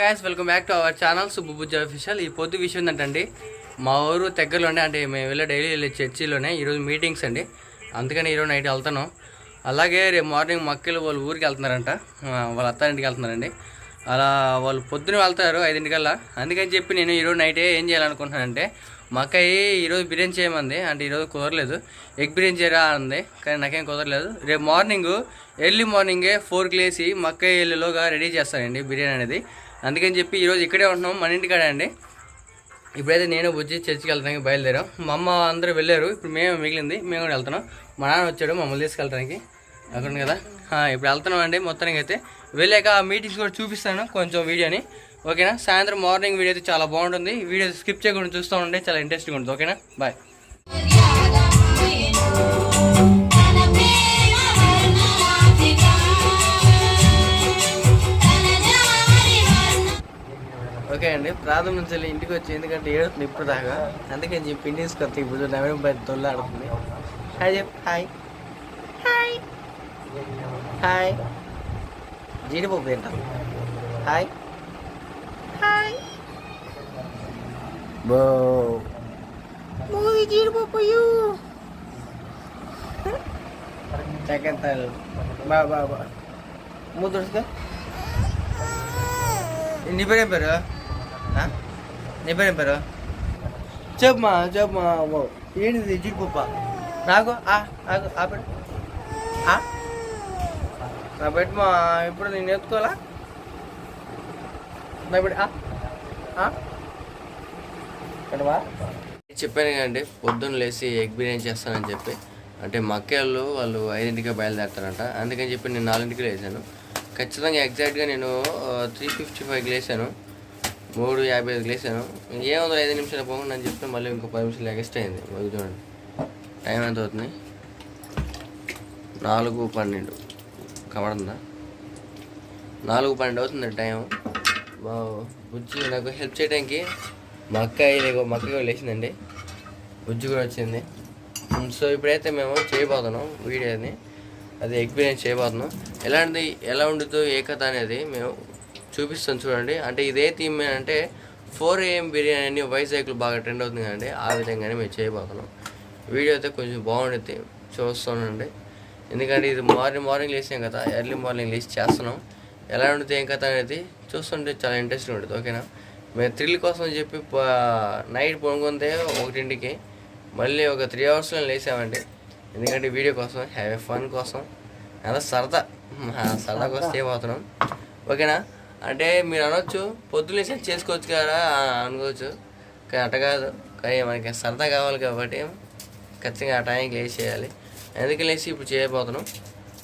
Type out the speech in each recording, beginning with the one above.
Guys welcome back to our channel Subbubujja official ఈ పొద్దు విషయం ఏంటంటే మా ఊరు దగ్గరలోనే అంటే మేము వెళ్ళే డైలీ వెళ్ళే చర్చిలోనే ఈరోజు మీటింగ్స్ అండి. అందుకని ఈరోజు నైట్ వెళ్తాను అలాగే రేపు మార్నింగ్ మక్కలు వాళ్ళు ఊరికి వెళ్తున్నారంట. వాళ్ళ అత్తారింటికి వెళ్తున్నారండి. అలా వాళ్ళు పొద్దున వెళ్తారు ఐదింటికల్లా. అందుకని చెప్పి నేను ఈరోజు నైటే ఏం చేయాలనుకుంటున్నానంటే మా అక్కయ్య ఈరోజు బిర్యానీ చేయమంది. అంటే ఈరోజు కుదరలేదు. ఎగ్ బిర్యానీ చేయరా అంది. కానీ నాకేం కుదరలేదు. రేపు మార్నింగ్ ఎర్లీ మార్నింగే ఫోర్కి లేసి మా అక్కయ్య ఎల్లులోగా రెడీ చేస్తానండి బిర్యానీ అనేది. అందుకని చెప్పి ఈరోజు ఇక్కడే ఉంటున్నాం మన ఇంటికాడే అండి. ఇప్పుడైతే నేను బుజ్జి చర్చికి వెళ్తానికి బయలుదేరాం. మా అమ్మ అందరూ వెళ్ళారు ఇప్పుడు మేము మిగిలింది మేము కూడా వెళ్తున్నాం. మా నాన్న వచ్చాడు మమ్మల్ని తీసుకెళ్ళడానికి అక్కడ కదా? ఇప్పుడు వెళ్తున్నాం అండి మొత్తానికి అయితే. వెళ్ళాక ఆ మీటింగ్స్ కూడా చూపిస్తాను కొంచెం వీడియోని. ఓకేనా? సాయంత్రం మార్నింగ్ వీడియో అయితే చాలా బాగుంటుంది. వీడియో స్కిప్ చేయకుండా చూస్తూ ఉంటే చాలా ఇంట్రెస్టింగ్ ఉంటుంది. ఓకేనా? బాయ్ ఓకే అండి ప్రాథమిక నుంచి వెళ్ళి ఇంటికి వచ్చి ఎందుకంటే ఏడుతుంది ఇప్పుడు దాకా. అందుకని చెప్పి ఇంటికి తీసుకొస్తే ఇప్పుడు నవీన బయట తొల్లాడుతుంది హాయ్ చెప్పు హాయ్. హాయ్. హాయ్. జీడిపప్పు తింటాం. హాయ్. హాయ్. బో. మూవీ జీడిపప్పు యూ. తాను బా బా బా. ముద్దుడుగా నీ పేరేం పేరు? నీ పేరు చెప్పమా చెప్పమా ఏంటిది జీడిపప్ప? నాకు? ఆ ఆ పెట్టు. నా పెట్టమా ఇప్పుడు నేను ఎత్తుకోవాలా నా పెట్టి పెట్టవా చెప్పాను కదండి పొద్దున్న లేచి ఎగ్ బిర్యానీ చేస్తానని చెప్పి. అంటే మక్కేళ్ళు వాళ్ళు ఐదింటికి బయలుదేరుతారంట. అందుకని చెప్పి నేను నాలుగింటికి లేచాను. ఖచ్చితంగా ఎగ్జాక్ట్గా నేను త్రీ ఫిఫ్టీ ఫైవ్కి లేచాను. మూడు యాభై ఐదుకి లేచాను. ఏముందో ఐదు నిమిషాలు పోకుండా అని చెప్తే మళ్ళీ ఇంకో పది నిమిషాలు ఎగస్ట్ అయింది. మళ్ళీ చూడండి. టైం ఎంత అవుతుంది? నాలుగు పన్నెండు. కనబడుతుందా? నాలుగు పన్నెండు అవుతుంది టైం. మా బుజ్జి నాకు హెల్ప్ చేయడానికి మా అక్క ఇదిగో మా అక్క లేచిందండి. బుజ్జి కూడా వచ్చింది. సో ఇప్పుడైతే మేము చేయబోతున్నాం వీడియోని. అది ఎక్స్పీరియన్స్ చేయబోతున్నాం. ఎలాంటి ఎలా ఉండుతో ఏ కథ అనేది మేము చూపిస్తాం చూడండి. అంటే ఇదే థీమ్ అంటే ఫోర్ ఏఎం బిర్యానీ అని వైజాగ్లో బాగా ట్రెండ్ అవుతుంది కదండి. ఆ విధంగానే మేము చేయబోతున్నాం. వీడియో అయితే కొంచెం బాగుంటుంది చూస్తానండి. ఎందుకంటే ఇది మార్నింగ్ మార్నింగ్ లేసాం కదా. ఎర్లీ మార్నింగ్ లేచి చేస్తున్నాం. ఎలా ఉంటుంది ఏం కథ అనేది చూస్తుంటే చాలా ఇంట్రెస్టింగ్ ఉంటుంది ఓకేనా మేము థ్రిల్ కోసం చెప్పి నైట్ పడుకుంటే ఒకటింటికి మళ్ళీ ఒక త్రీ అవర్స్లో లేసామండి ఎందుకంటే వీడియో కోసం హ్యావ్ ఫన్ కోసం. అలా సరదా సరదా. కోసం చేయబోతున్నాం ఓకేనా అంటే మీరు అనొచ్చు పొద్దున్నే చేసుకోవచ్చు కదా అనుకోవచ్చు. కానీ అట్ట కాదు. కానీ మనకి సరదా కావాలి కాబట్టి ఖచ్చితంగా ఆ టైంకి లేచి చేయాలి ఎందుకు లేచి ఇప్పుడు చేయబోతున్నాం.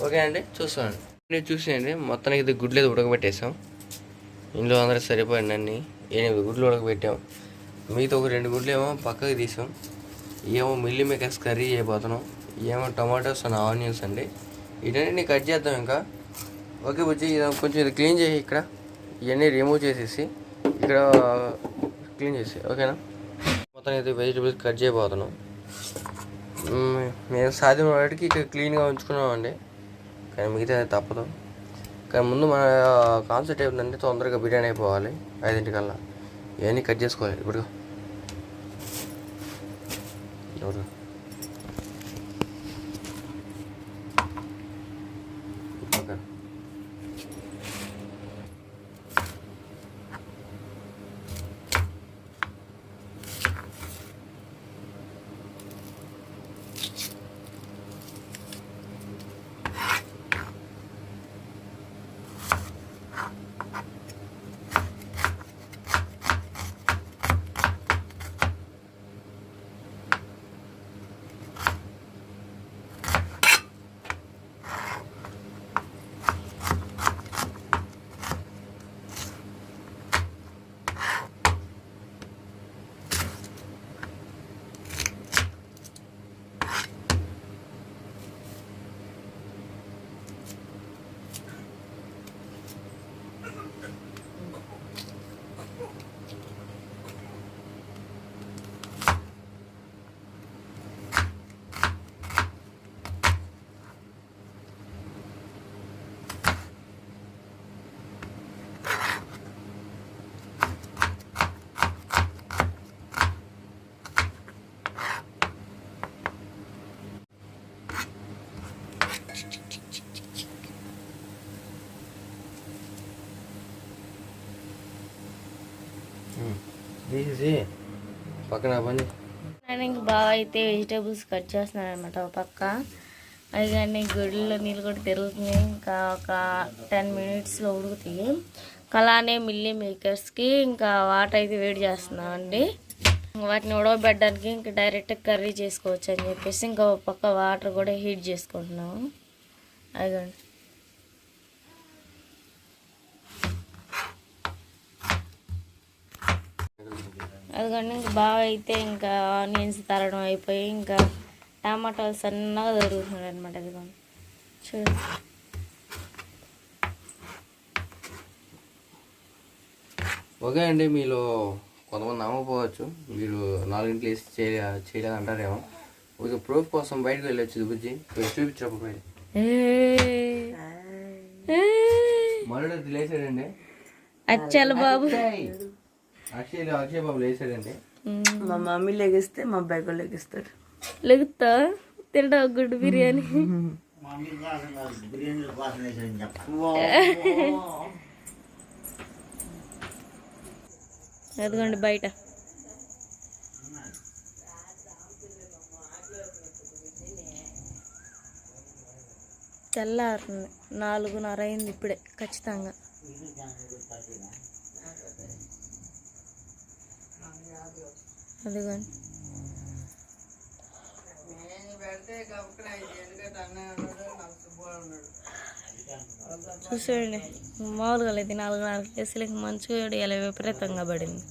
ఓకే అండి చూస్తామండి నేను చూసేయండి మొత్తానికి ఇది గుడ్లు అయితే ఉడకబెట్టేసాం ఇంట్లో అందరూ సరిపోయింది అన్ని. ఎనిమిది గుడ్లు ఉడకబెట్టాం. మిగతా ఒక రెండు గుడ్లు ఏమో పక్కకి తీసాం. ఏమో మిల్లీ మేకర్స్ కర్రీ చేయబోతున్నాం. ఏమో టొమాటోస్ అండ్ ఆనియన్స్ అండి. ఇవన్నీ కట్ చేద్దాం ఇంకా. ఓకే బుజ్జి ఇది కొంచెం ఇది క్లీన్ చేసి ఇక్కడ. ఇవన్నీ రిమూవ్ చేసేసి ఇక్కడ క్లీన్ చేసి ఓకేనా మొత్తం అయితే వెజిటబుల్స్ కట్ చేయబోతున్నాం. మేము సాధ్యం వాటికి ఇక్కడ క్లీన్గా ఉంచుకున్నామండి. కానీ మిగతా తప్పదు. కానీ ముందు మన కాన్సెప్ట్ ఏంటంటే తొందరగా బిర్యానీ అయిపోవాలి ఐదింటికల్లా. ఇవన్నీ కట్ చేసుకోవాలి ఇప్పుడు ఎవరు? తీసేసి పక్కన పని. నేను ఇంక బాగా అయితే వెజిటేబుల్స్ కట్ చేస్తున్నాను అనమాట ఒక పక్క. అది కానీ గుడిలో నీళ్ళు కూడా తిరుగుతుంది. ఇంకా ఒక టెన్ మినిట్స్లో ఉడుకుతాయి. అలానే మిల్లీ మేకర్స్కి ఇంకా వాటర్ అయితే వేడి చేస్తున్నామండి. వాటిని ఉడవబెట్టడానికి ఇంకా డైరెక్ట్ కర్రీ చేసుకోవచ్చు అని చెప్పేసి ఇంకా పక్క వాటర్ కూడా హీట్ చేసుకుంటున్నాము. అదిగోండి. అదిగోండి ఇంకా బాగా అయితే ఇంకా ఆనియన్స్ తరడం అయిపోయి ఇంకా టమాటాలు సన్నగా దొరుకుతున్నాయి అనమాట అదిగోండి. చూడండి ఓకే అండి మీలో కొంతమంది నమ్మకపోవచ్చు. మీరు నాలుగింటి వేసి చేయ చేయలేదు అంటారేమో. ఒక ప్రూఫ్ కోసం బయటకు వెళ్ళొచ్చు పోయి. చూపించప్పుడు బయట మరుడు లేచాడండి. అచ్చల బాబు. అక్షయ్ అక్షయ్ బాబు లేచాడండి. మా మమ్మీ లెగిస్తే మా అబ్బాయి కూడా లెగిస్తాడు. లెగుతా? తింటా గుడ్డు బిర్యానీ? అదిగోండి బయట. తెల్లారుతుంది. నాలుగున్నర అయింది ఇప్పుడే ఖచ్చితంగా. అదిగోండి. చూసేయండి. మామూలుగా లేదు నాలుగున్నర కేసులకి మంచిగా ఇలా విపరీతంగా పడింది.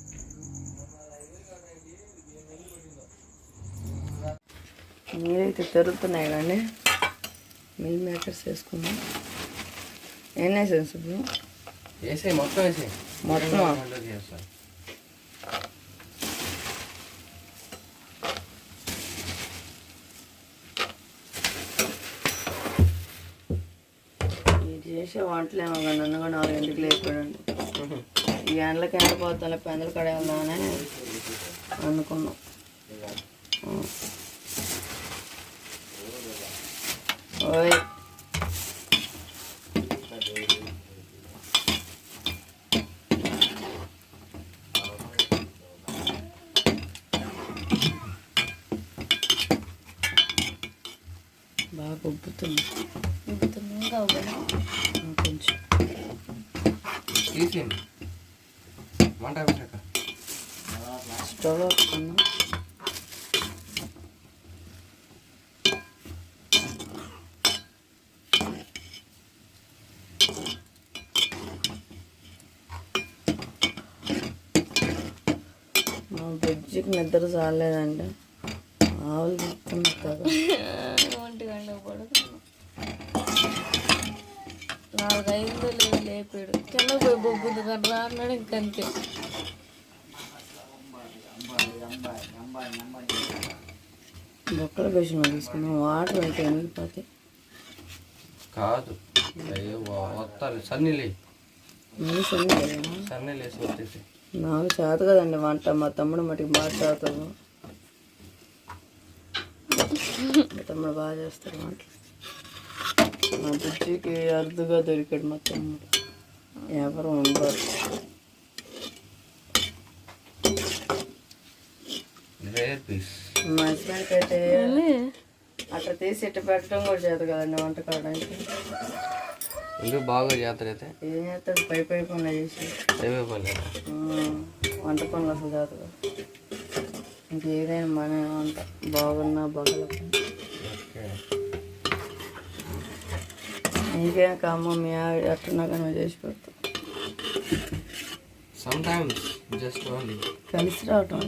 నీరైతే తిరుగుతున్నాయి కానీ మిల్ మేకర్స్ వేసుకున్నాం. ఏం వేసాను సుబ్బు? వేసే మొత్తం వేసే మొత్తమా? చేసే వంటలేమో కానీ నన్ను కూడా నాలుగు ఇంటికి లేకపోయాడండి ఈ ఎండలకి ఎండిపోతాను పెందలు కడే ఉందామని అనుకున్నాం. ఓయ్ బాగా ఉబ్బుతుంది ఉబ్బుతుంది ఇంకా ఉబ్బదు. కొంచెం తీసేయండి స్టవ్ మా బుజ్జికి నిద్ర చాలేదండి ఆవులు తిప్పుతుంది కదా. ఒంటి గంటకు పడుకున్నాం. నాలుగు ఐదు లేదు లేపాడు. కింద పోయి బొబ్బుంది కానీ రా అన్నాడు ఇంకంతే. బొక్కల బేషన్ తీసుకున్నాం. వాటర్ అయితే వెళ్ళిపోతాయి కాదు. అయ్యో వస్తారు. సన్నీళ్ళు వేసి వచ్చేసి నాకు చేత కదండి వంట. మా తమ్ముడు మటుకు బాగా చేస్తాడు. మా తమ్ముడు బాగా చేస్తాడు వంటలు మా బుజ్జికి అరుదుగా దొరికాడు మా తమ్ముడు. ఎవరు ఉండరు. మా హస్బెండ్కి అయితే అట్లా తీసి ఇట్ట పెట్టడం కూడా చేత కదండి వంట కావడానికి ఎందుకు బాగా జాతర అయితే? ఏం చేస్తాడు పై పై పనులు చేసి. అయిపోలేదు ఉమ్, వంట పనులు అసలు చేత కాదు. ఇంకేదైనా మన వంట బాగున్నా బాగలేకపోయినా. నీకేం కామ్మ మీ ఆవిడ ఎట్టున్నా కానీ చేసి పెడతా. సమ్ టైమ్స్ జస్ట్ ఓన్లీ కలిసి రావటం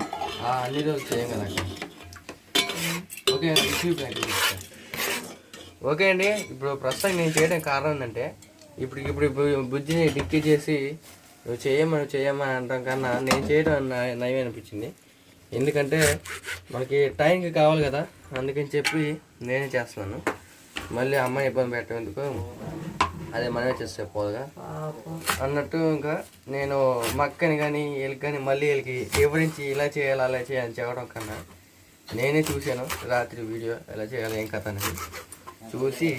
అన్ని రోజులు చేయం కదా. ఓకే ఓకే అండి ఇప్పుడు ప్రస్తుతం నేను చేయడం కారణం ఏంటంటే ఇప్పుడు ఇప్పుడు బుజ్జిని డిక్టీ చేసి నువ్వు చేయమని చేయమని అంటాం కన్నా నేను చేయడం నయం అనిపించింది. ఎందుకంటే మనకి టైంకి కావాలి కదా అందుకని చెప్పి నేనే చేస్తున్నాను. మళ్ళీ అమ్మాయి ఇబ్బంది పెట్టడం ఎందుకు అదే మనమే చేస్తే పోదుగా. అన్నట్టు ఇంకా నేను మక్కని కానీ వీళ్ళకి కానీ మళ్ళీ వీళ్ళకి వివరించి ఇలా చేయాలి అలా చేయాలని చెప్పడం కన్నా నేనే చూశాను రాత్రి వీడియో ఎలా చేయాలి ఏం కథ అనేది. చూసి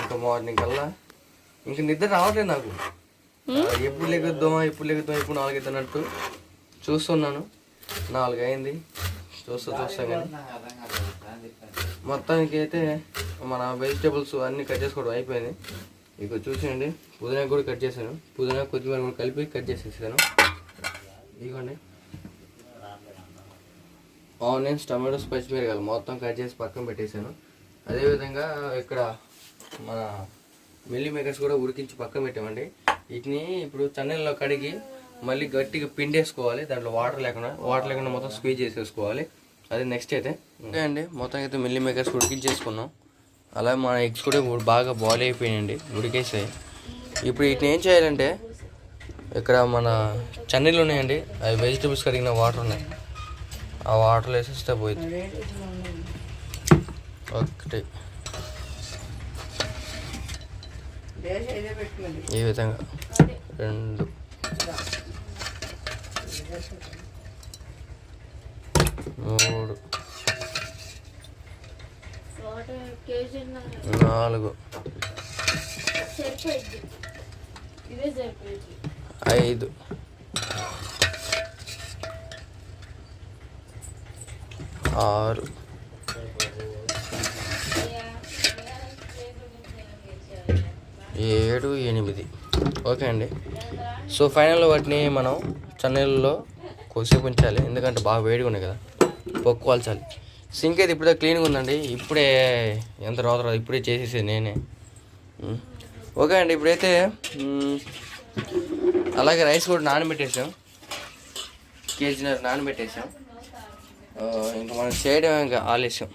ఇంకా మార్నింగ్ కల్లా ఇంక నిద్ర రావట్లేదు నాకు. ఎప్పుడు లెగుద్దాం ఎప్పుడు లెగుద్దాం ఇప్పుడు నాలుగు అన్నట్టు చూస్తున్నాను. నాలుగు అయింది చూస్తూ చూస్తా కానీ మొత్తానికి అయితే మన వెజిటేబుల్స్ అన్నీ కట్ చేసుకోవడం అయిపోయింది. ఇక చూసేయండి. పుదీనా కూడా కట్ చేశాను. పుదీనా కొత్తిమీర కూడా కలిపి కట్ చేసేసాను ఇదిగోండి ఆనియన్స్ టమాటోస్ పచ్చిమిరకాయలు మొత్తం కట్ చేసి పక్కన పెట్టేశాను. అదేవిధంగా ఇక్కడ మన మిల్లీ మేకర్స్ కూడా ఉడికించి పక్కన పెట్టామండి. వీటిని ఇప్పుడు చన్నెల్లో కడిగి మళ్ళీ గట్టిగా పిండేసుకోవాలి. దాంట్లో వాటర్ లేకుండా వాటర్ లేకుండా మొత్తం స్క్వీజ్ చేసేసుకోవాలి. అది నెక్స్ట్ అయితే. అంతే అండి. మొత్తం అయితే మిల్లీ మేకర్స్ ఉడికించేసుకున్నాం. అలా మన ఎగ్స్ కూడా బాగా బాయిల్ అయిపోయినండి ఉడికేసాయి. ఇప్పుడు వీటిని ఏం చేయాలంటే ఇక్కడ మన చన్నీళ్ళు ఉన్నాయండి. అవి వెజిటబుల్స్ కడిగిన వాటర్ ఉన్నాయి. ఆ వాటర్లో వేసేస్తే పోయింది ఒకటి. ఈ విధంగా. రెండు. మూడు. నాలుగు. ఐదు. ఆరు. ఏడు ఎనిమిది. ఓకే అండి. సో ఫైనల్ వాటిని మనం చన్నీళ్ళలో కొద్దిసేపు ఉంచాలి. ఎందుకంటే బాగా వేడిగా ఉన్నాయి కదా. పొక్కువాల్చాలి. సింక్ అయితే ఇప్పుడే క్లీన్గా ఉందండి. ఇప్పుడే ఎంత రోత రాదు ఇప్పుడే చేసేసేది నేనే. ఓకే అండి ఇప్పుడైతే అలాగే రైస్ కూడా నానబెట్టేసాం. కేజీనర్ నానబెట్టేసాం. ఇంకా మనం చేయడం ఇంకా ఆలస్యం.